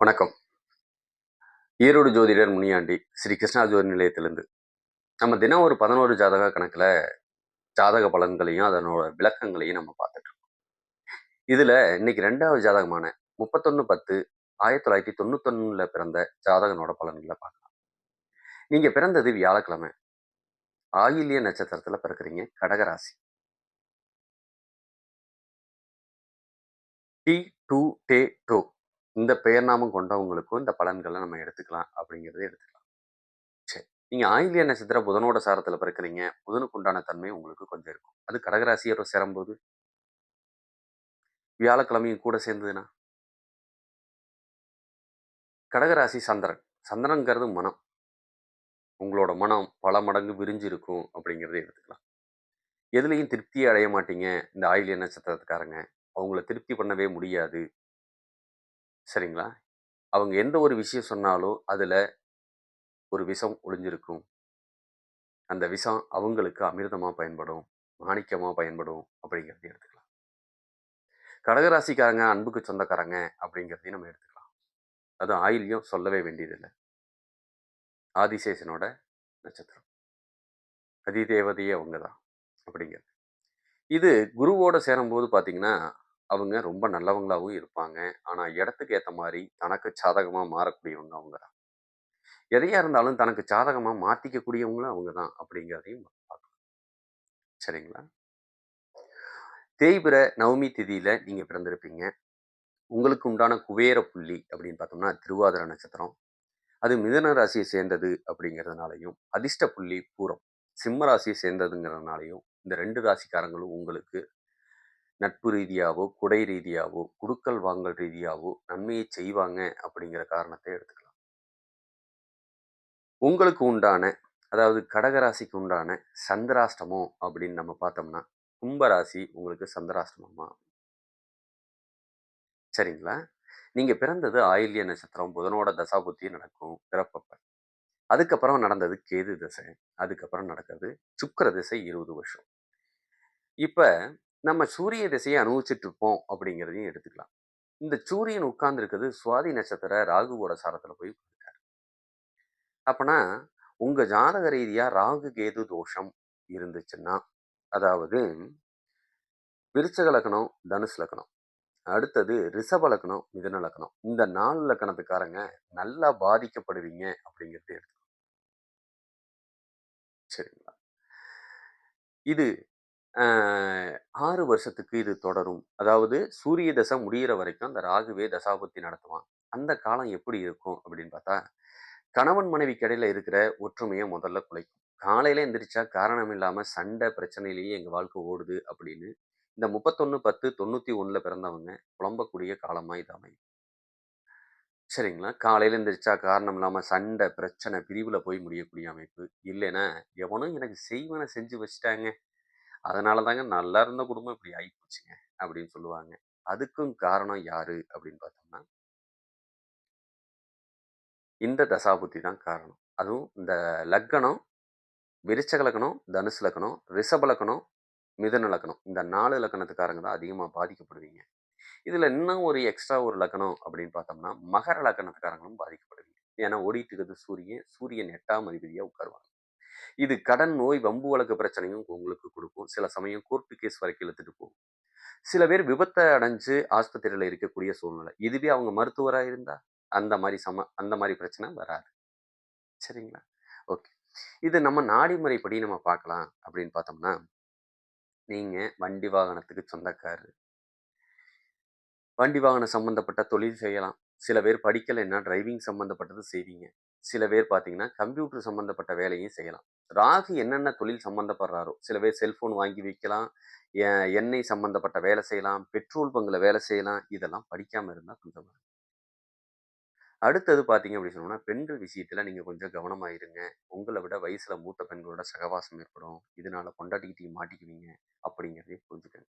வணக்கம். ஈரோடு ஜோதிடர் முனியாண்டி ஸ்ரீ கிருஷ்ணா ஜோதி நிலையத்திலிருந்து. நம்ம தினம் ஒரு பதினோரு ஜாதக கணக்கில் ஜாதக பலன்களையும் அதனோட விளக்கங்களையும் நம்ம பார்த்துட்ருக்கோம் இதில் இன்னைக்கு ரெண்டாவது ஜாதகமான முப்பத்தொன்று பத்து ஆயிரத்தி தொள்ளாயிரத்தி தொண்ணூத்தொன்னுல பிறந்த ஜாதகனோட பலன்களை பார்க்கலாம். நீங்கள் பிறந்தது வியாழக்கிழமை. ஆயில்ய நட்சத்திரத்தில் பிறக்கிறீங்க கடகராசி. டி டூ டே டோ இந்த பெயர் நாமம் கொண்டவங்களுக்கும் இந்த பலன்களை நம்ம எடுத்துக்கலாம் அப்படிங்கிறத எடுத்துக்கலாம். சரி. நீங்கள் ஆயிலிய நட்சத்திர புதனோட சாரத்தில் பிறக்கிறீங்க. புதனுக்கு உண்டான தன்மை உங்களுக்கு கொஞ்சம் இருக்கும். அது கடகராசியோட சேரும்போது வியாழக்கிழமையும் கூட சேர்ந்ததுன்னா கடகராசி சந்திரன். சந்திரங்கிறது மனம். உங்களோட மனம் பல மடங்கு விரிஞ்சு இருக்கும் அப்படிங்கிறத எடுத்துக்கலாம். எதுலேயும் திருப்தியை அடைய மாட்டீங்க. இந்த ஆயிலிய நட்சத்திரத்துக்காரங்க. அவங்கள திருப்தி பண்ணவே முடியாது. சரிங்களா? அவங்க எந்த ஒரு விஷயம் சொன்னாலும் அதில் ஒரு விஷம் ஒளிஞ்சிருக்கும். அந்த விஷம் அவங்களுக்கு அமிர்தமாக பயன்படும் மாணிக்கமாக பயன்படும் அப்படிங்கிறதையும் எடுத்துக்கலாம். கடகராசிக்காரங்க அன்புக்கு சொந்தக்காரங்க அப்படிங்கிறதையும் நம்ம எடுத்துக்கலாம். அது ஆயிலையும் சொல்லவே வேண்டியதில்லை. ஆதிசேஷனோட நட்சத்திரம். அதிதேவதையே அவங்க தான் அப்படிங்கிறது. இது குருவோட சேரும்போது பார்த்தீங்கன்னா அவங்க ரொம்ப நல்லவங்களாகவும் இருப்பாங்க. ஆனால் இடத்துக்கு ஏற்ற மாதிரி தனக்கு சாதகமாக மாறக்கூடியவங்க அவங்க தான். எதையா இருந்தாலும் தனக்கு சாதகமாக மாற்றிக்கக்கூடியவங்களும் அவங்க தான் அப்படிங்கிறதையும் பார்க்கணும். சரிங்களா? தேய்பிர நவமி திதியில் நீங்கள் பிறந்திருப்பீங்க. உங்களுக்கு உண்டான குபேர புள்ளி அப்படின்னு பார்த்தோம்னா திருவாதிர நட்சத்திரம். அது மிதன ராசியை சேர்ந்தது அப்படிங்கிறதுனாலையும் அதிர்ஷ்ட புள்ளி பூரம் சிம்ம ராசியை சேர்ந்ததுங்கிறதுனாலையும் இந்த ரெண்டு ராசிக்காரங்களும் உங்களுக்கு நட்பு ரீதியாகவோ குடை ரீதியாகவோ குடுக்கல் வாங்கல் ரீதியாகவோ நன்மையை செய்வாங்க அப்படிங்கிற காரணத்தை எடுத்துக்கலாம். உங்களுக்கு உண்டான அதாவது கடகராசிக்கு உண்டான சந்திராஷ்டமம் அப்படின்னு நம்ம பார்த்தோம்னா கும்பராசி உங்களுக்கு சந்திராஷ்டமமா? சரிங்களா? நீங்கள் பிறந்தது ஆயில்ய நட்சத்திரம் புதனோட தசாபுத்தி நடக்கும் பிறப்பப்ப. அதுக்கப்புறம் நடந்தது கேது திசை அதுக்கப்புறம் நடக்கிறது சுக்கர திசை இருபது வருஷம். இப்போ நம்ம சூரிய திசையை அனுபவிச்சுட்டு இருப்போம் அப்படிங்கிறதையும் எடுத்துக்கலாம். இந்த சூரியன் உட்கார்ந்துருக்குது சுவாதி நட்சத்திர ராகுவோட சாரத்தில் போய் உட்காந்துருக்காரு அப்போனா உங்கள் ஜாதக ரீதியாக ராகு கேது தோஷம் இருந்துச்சுன்னா அதாவது விருச்சக லக்கணம் தனுஷ் லக்கணம் அடுத்தது ரிஷப லக்கணம் மிதன லக்கணம் இந்த நாலு லக்கணத்துக்காரங்க நல்லா பாதிக்கப்படுவீங்க அப்படிங்கிறது எடுத்துக்கலாம். சரிங்களா? இது ஆறு வருஷத்துக்கு இது தொடரும். அதாவது சூரிய தசை முடியிற வரைக்கும் அந்த ராகுவே தசாபுத்தி நடத்துவான். அந்த காலம் எப்படி இருக்கும் அப்படின்னு பார்த்தா கணவன் மனைவிக்கு கடையில் இருக்கிற ஒற்றுமையை முதல்ல குலைக்கும். காலையில எந்திரிச்சா காரணம் இல்லாமல் சண்டை பிரச்சனையிலேயே எங்கள் வாழ்க்கை ஓடுது அப்படின்னு இந்த முப்பத்தொன்று பத்து தொண்ணூற்றி ஒன்றில் பிறந்தவங்க புலம்பக்கூடிய காலமாக இது அமையும். சரிங்களா? காலையில எந்திரிச்சா காரணம் இல்லாமல் சண்டை பிரச்சனை பிரிவில் போய் முடியக்கூடிய அமைப்பு. இல்லைன்னா எவனும் எனக்கு செய்வனை செஞ்சு வச்சுட்டாங்க. அதனால தாங்க நல்லா இருந்த குடும்பம் இப்படி ஆகிப்போச்சுங்க அப்படின்னு சொல்லுவாங்க. அதுக்கும் காரணம் யாரு அப்படின்னு பார்த்தோம்னா இந்த தசாபுத்தி தான் காரணம். அதுவும் இந்த லக்கணம் விருச்சக லக்கணம் தனுசு லக்கணம் ரிஷப லக்கணம் மிதன லக்கணம் இந்த நாலு லக்கணத்துக்காரங்க தான் அதிகமாக பாதிக்கப்படுவீங்க. இதில் இன்னும் ஒரு எக்ஸ்ட்ரா ஒரு லக்கணம் அப்படின்னு பார்த்தோம்னா மகர லக்கணத்துக்காரங்களும் பாதிக்கப்படுவீங்க. ஏன்னா ஓடிட்டு இருக்கிறது சூரியன் சூரியன் எட்டாம் அதிபதியாக உட்காருவாங்க. இது கடன் நோய் வம்பு வழக்கு பிரச்சனையும் உங்களுக்கு கொடுக்கும். சில சமயம் கோர்ட்டு கேஸ் வரைக்கும் இழுத்துட்டு போகும். சில பேர் விபத்தை அடைஞ்சு ஆஸ்பத்திரியில் இருக்கக்கூடிய சூழ்நிலை. இதுவே அவங்க மருத்துவராக இருந்தா? அந்த மாதிரி சம அந்த மாதிரி பிரச்சனை வராது. சரிங்களா? ஓகே. இது நம்ம நாடி முறைப்படி நம்ம பார்க்கலாம் அப்படின்னு பார்த்தோம்னா நீங்கள் வண்டி வாகனத்துக்கு சொந்தக்காரர். வண்டி வாகனம் சம்மந்தப்பட்ட தொழில் செய்யலாம். சில பேர் படிக்கலைன்னா டிரைவிங் சம்மந்தப்பட்டது செய்வீங்க. சில பேர் பார்த்தீங்கன்னா கம்ப்யூட்டர் சம்மந்தப்பட்ட வேலையும் செய்யலாம். ராகு என்னென்ன தொழில் சம்மந்தப்படுறாரோ சில பேர் செல்ஃபோன் வாங்கி வைக்கலாம் எண்ணெய் சம்மந்தப்பட்ட வேலை செய்யலாம் பெட்ரோல் பங்கில் வேலை செய்யலாம் இதெல்லாம் படிக்காமல் இருந்தால் கொஞ்சம் அடுத்தது பார்த்தீங்க அப்படி சொன்னோம்னா பெண்கள் விஷயத்தில் நீங்கள் கொஞ்சம் கவனமாக இருங்க. உங்களை விட வயசில் மூத்த பெண்களோட சகவாசம் ஏற்படும். இதனால கொண்டாட்டிக்கிட்டே மாட்டிக்குவீங்க அப்படிங்கிறதையும் புரிஞ்சுக்கங்க.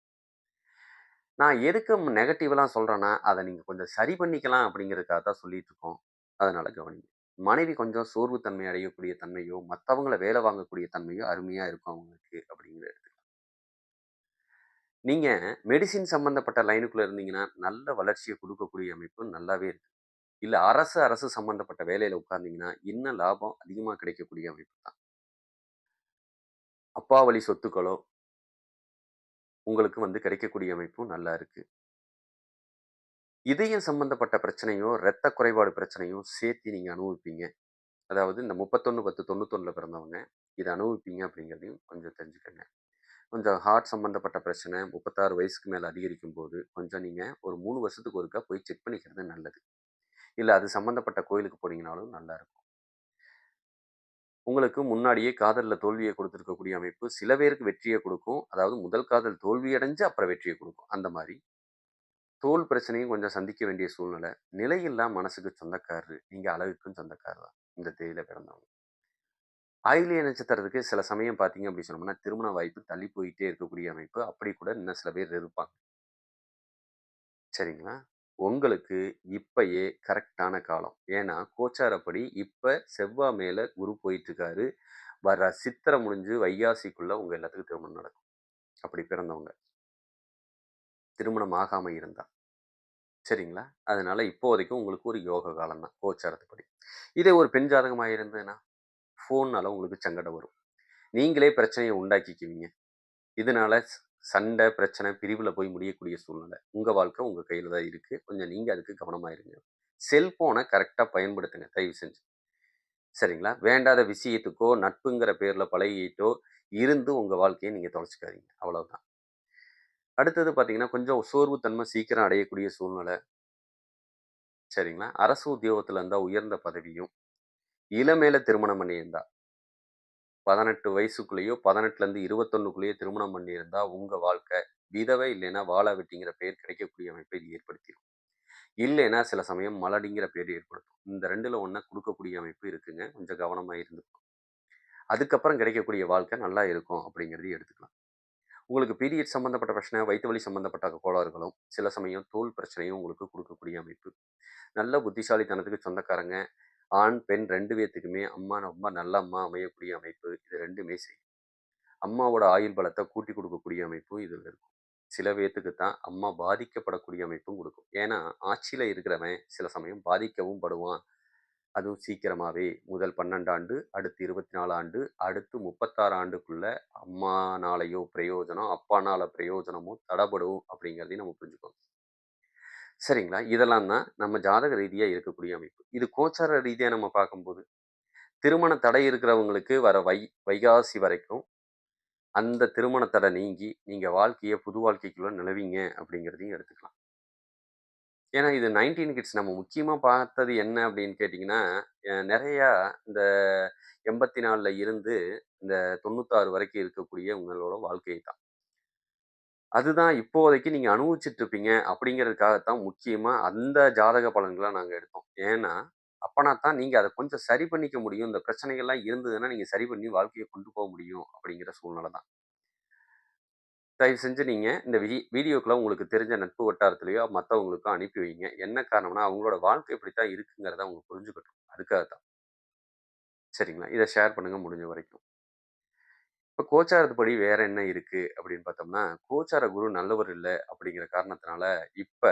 நான் எதுக்கு நெகட்டிவ்லாம் சொல்கிறேன்னா அதை நீங்கள் கொஞ்சம் சரி பண்ணிக்கலாம் அப்படிங்கிறதுக்காக தான் சொல்லிகிட்ருக்கோம் இருக்கோம். அதனால கவனிங்க. மனைவி கொஞ்சம் சோர்வுத்தன்மை அடையக்கூடிய தன்மையோ மற்றவங்கள வேலை வாங்கக்கூடிய தன்மையோ அருமையாக இருக்கும் அவங்களுக்கு அப்படிங்கிற எடுத்துக்கலாம் நீங்கள் மெடிசின் சம்மந்தப்பட்ட லைனுக்குள்ளே இருந்தீங்கன்னா நல்ல வளர்ச்சியை கொடுக்கக்கூடிய அமைப்பு நல்லாவே இருக்கு. இல்ல அரசு அரசு சம்பந்தப்பட்ட வேலையில உட்கார்ந்தீங்கன்னா, இன்னும் லாபம் அதிகமா கிடைக்கக்கூடிய அமைப்பு தான். அப்பா வழி சொத்துக்களோ உங்களுக்கு வந்து கிடைக்கக்கூடிய அமைப்பும் நல்லா இருக்குது இதயம் சம்பந்தப்பட்ட பிரச்சனையோ, இரத்த குறைபாடு பிரச்சனையும் சேர்த்து நீங்கள் அனுபவிப்பீங்க. அதாவது இந்த 31/10/91ல பிறந்தவங்க இதை அனுபவிப்பீங்க அப்படிங்கிறதையும் கொஞ்சம் தெரிஞ்சுக்கங்க. கொஞ்சம் ஹார்ட் சம்பந்தப்பட்ட பிரச்சனை 36 வயசுக்கு மேலே அதிகரிக்கும் போது கொஞ்சம் நீங்கள் ஒரு மூணு வருஷத்துக்கு ஒருக்கா போய் செக் பண்ணிக்கிறது நல்லது. இல்லை அது சம்மந்தப்பட்ட கோயிலுக்கு போனீங்கனாலும் நல்லாயிருக்கும் உங்களுக்கு முன்னாடியே காதலில் தோல்வியை கொடுத்துருக்கக்கூடிய அமைப்பு, சில பேருக்கு வெற்றியை கொடுக்கும் அதாவது முதல் காதல் தோல்வியடைஞ்சு அப்புறம் வெற்றியை கொடுக்கும் அந்த மாதிரி தோல் பிரச்சனையும் கொஞ்சம் சந்திக்க வேண்டிய சூழ்நிலை. நிலையில்லா மனசுக்கு சொந்தக்காரரு. நீங்கள் அழகுக்கும் சொந்தக்காரர் தான். இந்த தேதியில் பிறந்தவங்க. ஆயிலிய நட்சத்திரத்துக்கு சில சமயம் பார்த்தீங்க அப்படி சொன்னோம்னா, திருமண வாய்ப்பு தள்ளி போயிட்டே இருக்கக்கூடிய அமைப்பு. அப்படி கூட இன்னும் சில பேர் இருப்பாங்க. சரிங்களா? உங்களுக்கு இப்பயே கரெக்ட்டான காலம். ஏன்னா, கோச்சாரப்படி இப்போ செவ்வா மேலே குரு போயிட்டுருக்காரு. வர சித்திரை முடிஞ்சு வையாசிக்குள்ளே உங்கள் எல்லாத்துக்கும் திருமணம் நடக்கும். அப்படி பிறந்தவங்க. திருமணம் ஆகாமல் இருந்தால் சரிங்களா? அதனால் இப்போதைக்கு உங்களுக்கு ஒரு யோக காலம் தான் கோச்சாரத்துப்படி. இதே ஒரு பெண் ஜாதகமாக இருந்ததுன்னா, ஃபோன்னால் உங்களுக்கு சங்கடம் வரும். நீங்களே பிரச்சனையை உண்டாக்கிக்குவீங்க. இதனால் சண்டை, பிரச்சனை, பிரிவில் போய் முடியக்கூடிய சூழ்நிலை. உங்கள் வாழ்க்கை உங்கள் கையில் தான் இருக்குது கொஞ்சம் நீங்கள் அதுக்கு கவனமாக இருங்க. செல்ஃபோனை கரெக்டாக பயன்படுத்துங்க தயவு செஞ்சு. சரிங்களா? வேண்டாத விஷயத்துக்கோ, நட்புங்கிற பேரில் பழகிட்டோ இருந்து உங்கள் வாழ்க்கையை நீங்கள் தொலைச்சிக்காதீங்க அவ்வளோதான் அடுத்தது பார்த்தீங்கன்னா, கொஞ்சம் சோர்வுத்தன்மை சீக்கிரம் அடையக்கூடிய சூழ்நிலை. சரிங்களா? அரசு உத்தியோகத்தில் இருந்தால் உயர்ந்த பதவியும், இளமேல திருமணம் பண்ணியிருந்தா 18 வயசுக்குள்ளேயோ, 18லருந்து 21க்குள்ளேயோ திருமணம் பண்ணியிருந்தா, உங்கள் வாழ்க்கை விதவை இல்லைன்னா வாழா வெட்டிங்கிற பெயர் கிடைக்கக்கூடிய அமைப்பை இது ஏற்படுத்திடும் இல்லைன்னா சில சமயம் மலடிங்கிற பேர் ஏற்படுத்தும். இந்த ரெண்டில் ஒன்றா கொடுக்கக்கூடிய அமைப்பு இருக்குங்க. கொஞ்சம் கவனமாக இருந்துக்கும் அதுக்கப்புறம் கிடைக்கக்கூடிய வாழ்க்கை நல்லா இருக்கும் அப்படிங்கிறதையும் எடுத்துக்கலாம். உங்களுக்கு பீரியட் சம்பந்தப்பட்ட பிரச்சனை, வயிற்று வலி சம்பந்தப்பட்ட கோளாறுகளும், சில சமயம் தோல் பிரச்சனையும் உங்களுக்கு கொடுக்கக்கூடிய அமைப்பு. நல்ல புத்திசாலித்தனத்துக்கு சொந்தக்காரங்க, ஆண், பெண் ரெண்டு பேத்துக்குமே அம்மா ரொம்ப நல்ல அம்மா அமையக்கூடிய அமைப்பு. இது ரெண்டுமே செய்யும். அம்மாவோட ஆயுள் பலத்தை கூட்டி கொடுக்கக்கூடிய அமைப்பும் இதில் இருக்கும். சில பேர்த்துக்கு தான் அம்மா பாதிக்கப்படக்கூடிய அமைப்பும் கொடுக்கும் ஏன்னா, ஆட்சியில் இருக்கிறவன் சில சமயம் பாதிக்கவும் படுவான். அதுவும் சீக்கிரமாகவே முதல் 12 ஆண்டு, அடுத்து 24 ஆண்டு, அடுத்து 36 ஆண்டுக்குள்ள அம்மானாலயோ பிரயோஜனம், அப்பானால பிரயோஜனமோ தடபடும் அப்படிங்கிறதையும் நம்ம புரிஞ்சுக்கணும். சரிங்களா? இதெல்லாம் தான் நம்ம ஜாதக ரீதியாக இருக்கக்கூடிய அமைப்பு. இது கோச்சார ரீதியாக நம்ம பார்க்கும்போது, திருமண தடை இருக்கிறவங்களுக்கு வர வை வைகாசி வரைக்கும், அந்த திருமண தடை நீங்கி, நீங்கள் வாழ்க்கையை புது வாழ்க்கைக்குள்ளே நிலவிங்க அப்படிங்கிறதையும் எடுத்துக்கலாம். ஏன்னா, இது 19 கிட்ஸ் நம்ம முக்கியமா பார்த்தது என்ன அப்படின்னு கேட்டிங்கன்னா நிறையா இந்த இந்த 84ல இருந்து இந்த 96 வரைக்கும் இருக்கக்கூடிய உங்களோட வாழ்க்கை தான். அதுதான் இப்போதைக்கு நீங்க அனுபவிச்சுட்டு இருப்பீங்க அப்படிங்கிறதுக்காகத்தான் முக்கியமா அந்த ஜாதக பலன்களை நாங்க எடுத்தோம். ஏன்னா, அப்பனா தான் நீங்க அதை கொஞ்சம் சரி பண்ணிக்க முடியும். இந்த பிரச்சனைகள்லாம் இருந்ததுன்னா, நீங்க சரி பண்ணி வாழ்க்கையை கொண்டு போக முடியும் அப்படிங்கிற சூழ்நிலை தான். தயவு செஞ்சு நீங்கள் இந்த வீ வீடியோக்கெலாம் உங்களுக்கு தெரிஞ்ச நட்பு வட்டாரத்துலையோ மற்றவங்களுக்கும் அனுப்பி வைங்க. என்ன காரணம்னா, அவங்களோட வாழ்க்கை இப்படித்தான் இருக்குங்கிறத அவங்க புரிஞ்சுக்கட்டும். அதுக்காக தான். சரிங்களா? இதை ஷேர் பண்ணுங்கள் முடிஞ்ச வரைக்கும். இப்போ கோச்சாரத்துப்படி வேற என்ன இருக்கு அப்படின்னு பார்த்தோம்னா, கோச்சார குரு நல்லவர் இல்லை அப்படிங்கிற காரணத்தினால, இப்போ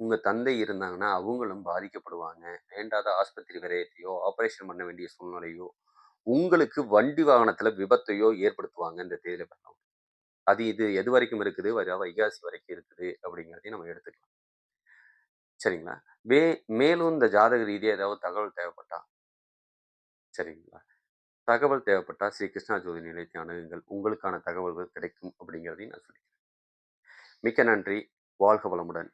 உங்க தந்தை இருந்தாங்கன்னா, அவங்களும் பாதிக்கப்படுவாங்க. வேண்டாத ஆஸ்பத்திரி விரயத்தையோ, ஆப்ரேஷன் பண்ண வேண்டிய சூழ்நிலையோ, உங்களுக்கு வண்டி வாகனத்துல விபத்தையோ ஏற்படுத்துவாங்க இந்த தேதியில பண்ணவங்க அது இது எது வரைக்கும் இருக்குது? வர வைகாசி வரைக்கும் இருக்குது அப்படிங்கிறதையும் நம்ம எடுத்துக்கலாம். சரிங்களா? மே மேலும் இந்த ஜாதக ரீதியாக ஏதாவது தகவல் தேவைப்பட்டா சரிங்களா? தகவல் தேவைப்பட்டா ஸ்ரீ கிருஷ்ணா ஜோதி நிலையத்தை அணுகுங்கள். உங்களுக்கான தகவல்கள் கிடைக்கும் அப்படிங்கிறதையும் நான் சொல்லிக்கிறேன். மிக்க நன்றி. வாழ்க வளமுடன்.